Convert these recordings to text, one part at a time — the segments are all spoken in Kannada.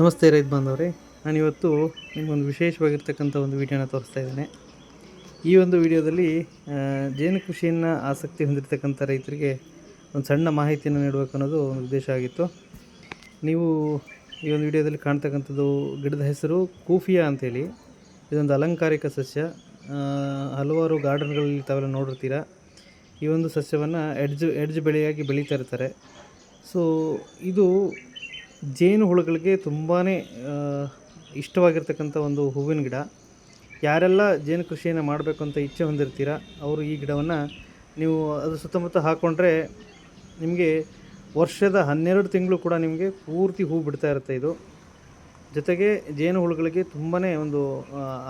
ನಮಸ್ತೆ ರೈತ ನಾನು ಇವತ್ತು ನಿಮಗೊಂದು ವಿಶೇಷವಾಗಿರ್ತಕ್ಕಂಥ ಒಂದು ವಿಡಿಯೋನ ತೋರಿಸ್ತಾ ಇದ್ದೇನೆ. ಈ ಒಂದು ವಿಡಿಯೋದಲ್ಲಿ ಜೇನು ಕೃಷಿಯನ್ನು ಆಸಕ್ತಿ ಹೊಂದಿರತಕ್ಕಂಥ ರೈತರಿಗೆ ಒಂದು ಸಣ್ಣ ಮಾಹಿತಿಯನ್ನು ನೀಡಬೇಕು ಅನ್ನೋದು ಒಂದು ಉದ್ದೇಶ ಆಗಿತ್ತು. ನೀವು ಈ ಒಂದು ವಿಡಿಯೋದಲ್ಲಿ ಕಾಣ್ತಕ್ಕಂಥದ್ದು ಗಿಡದ ಹೆಸರು ಕೂಫಿಯಾ ಅಂಥೇಳಿ ಇದೊಂದು ಅಲಂಕಾರಿಕ ಸಸ್ಯ. ಹಲವಾರು ಗಾರ್ಡನ್ಗಳಲ್ಲಿ ತಾವೆಲ್ಲ ನೋಡಿರ್ತೀರ. ಈ ಒಂದು ಸಸ್ಯವನ್ನು ಎಡ್ಜ್ ಎಡ್ಜ್ ಬೆಳೆಯಾಗಿ ಬೆಳೀತಾ ಇರ್ತಾರೆ. ಸೊ ಇದು ಜೇನು ಹುಳುಗಳಿಗೆ ತುಂಬಾ ಇಷ್ಟವಾಗಿರ್ತಕ್ಕಂಥ ಒಂದು ಹೂವಿನ ಗಿಡ. ಯಾರೆಲ್ಲ ಜೇನು ಕೃಷಿಯನ್ನು ಮಾಡಬೇಕು ಅಂತ ಇಚ್ಛೆ ಹೊಂದಿರ್ತೀರ, ಅವರು ಈ ಗಿಡವನ್ನು ನೀವು ಅದು ಸುತ್ತಮುತ್ತ ಹಾಕ್ಕೊಂಡ್ರೆ ನಿಮಗೆ ವರ್ಷದ ಹನ್ನೆರಡು ತಿಂಗಳು ಕೂಡ ನಿಮಗೆ ಪೂರ್ತಿ ಹೂ ಬಿಡ್ತಾ ಇರುತ್ತೆ ಇದು. ಜೊತೆಗೆ ಜೇನು ಹುಳುಗಳಿಗೆ ತುಂಬಾ ಒಂದು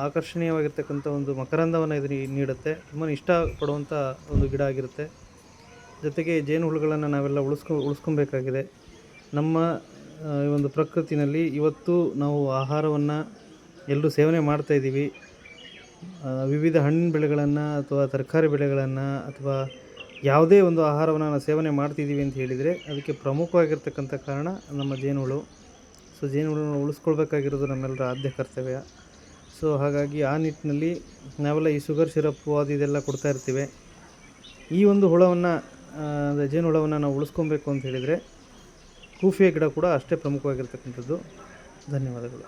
ಆಕರ್ಷಣೀಯವಾಗಿರ್ತಕ್ಕಂಥ ಒಂದು ಮಕರಂದವನ್ನು ಇದು ನೀಡುತ್ತೆ. ತುಂಬಾ ಇಷ್ಟಪಡುವಂಥ ಒಂದು ಗಿಡ ಆಗಿರುತ್ತೆ. ಜೊತೆಗೆ ಜೇನು ಹುಳುಗಳನ್ನು ನಾವೆಲ್ಲ ಉಳಿಸ್ಕೊ, ಉಳಿಸ್ಕೊಬೇಕಾಗಿದೆ. ನಮ್ಮ ಈ ಒಂದು ಪ್ರಕೃತಿನಲ್ಲಿ ಇವತ್ತು ನಾವು ಆಹಾರವನ್ನು ಎಲ್ಲರೂ ಸೇವನೆ ಮಾಡ್ತಾ ಇದ್ದೀವಿ. ವಿವಿಧ ಹಣ್ಣಿನ ಬೆಳೆಗಳನ್ನು ಅಥವಾ ತರಕಾರಿ ಬೆಳೆಗಳನ್ನು ಅಥವಾ ಯಾವುದೇ ಒಂದು ಆಹಾರವನ್ನು ನಾವು ಸೇವನೆ ಮಾಡ್ತಿದ್ದೀವಿ ಅಂತ ಹೇಳಿದರೆ ಅದಕ್ಕೆ ಪ್ರಮುಖವಾಗಿರ್ತಕ್ಕಂಥ ಕಾರಣ ನಮ್ಮ ಜೇನುಹುಳು. ಸೊ, ಜೇನುಹುಳನ್ನು ಉಳಿಸ್ಕೊಳ್ಬೇಕಾಗಿರೋದು ನಮ್ಮೆಲ್ಲರ ಆದ್ಯ ಕರ್ತವ್ಯ. ಸೊ, ಹಾಗಾಗಿ ಆ ನಿಟ್ಟಿನಲ್ಲಿ ನಾವೆಲ್ಲ ಈ ಶುಗರ್ ಸಿರಪ್ಪು ಅದು ಇದೆಲ್ಲ ಕೊಡ್ತಾ ಇರ್ತೀವಿ. ಈ ಒಂದು ಹುಳವನ್ನು ಅಂದರೆ ಜೇನುಹುಳವನ್ನು ನಾವು ಉಳಿಸ್ಕೊಬೇಕು ಅಂತ ಹೇಳಿದರೆ ಕೂಫಿಯ ಗಿಡ ಕೂಡ ಅಷ್ಟೇ ಪ್ರಮುಖವಾಗಿರ್ತಕ್ಕಂಥದ್ದು. ಧನ್ಯವಾದಗಳು.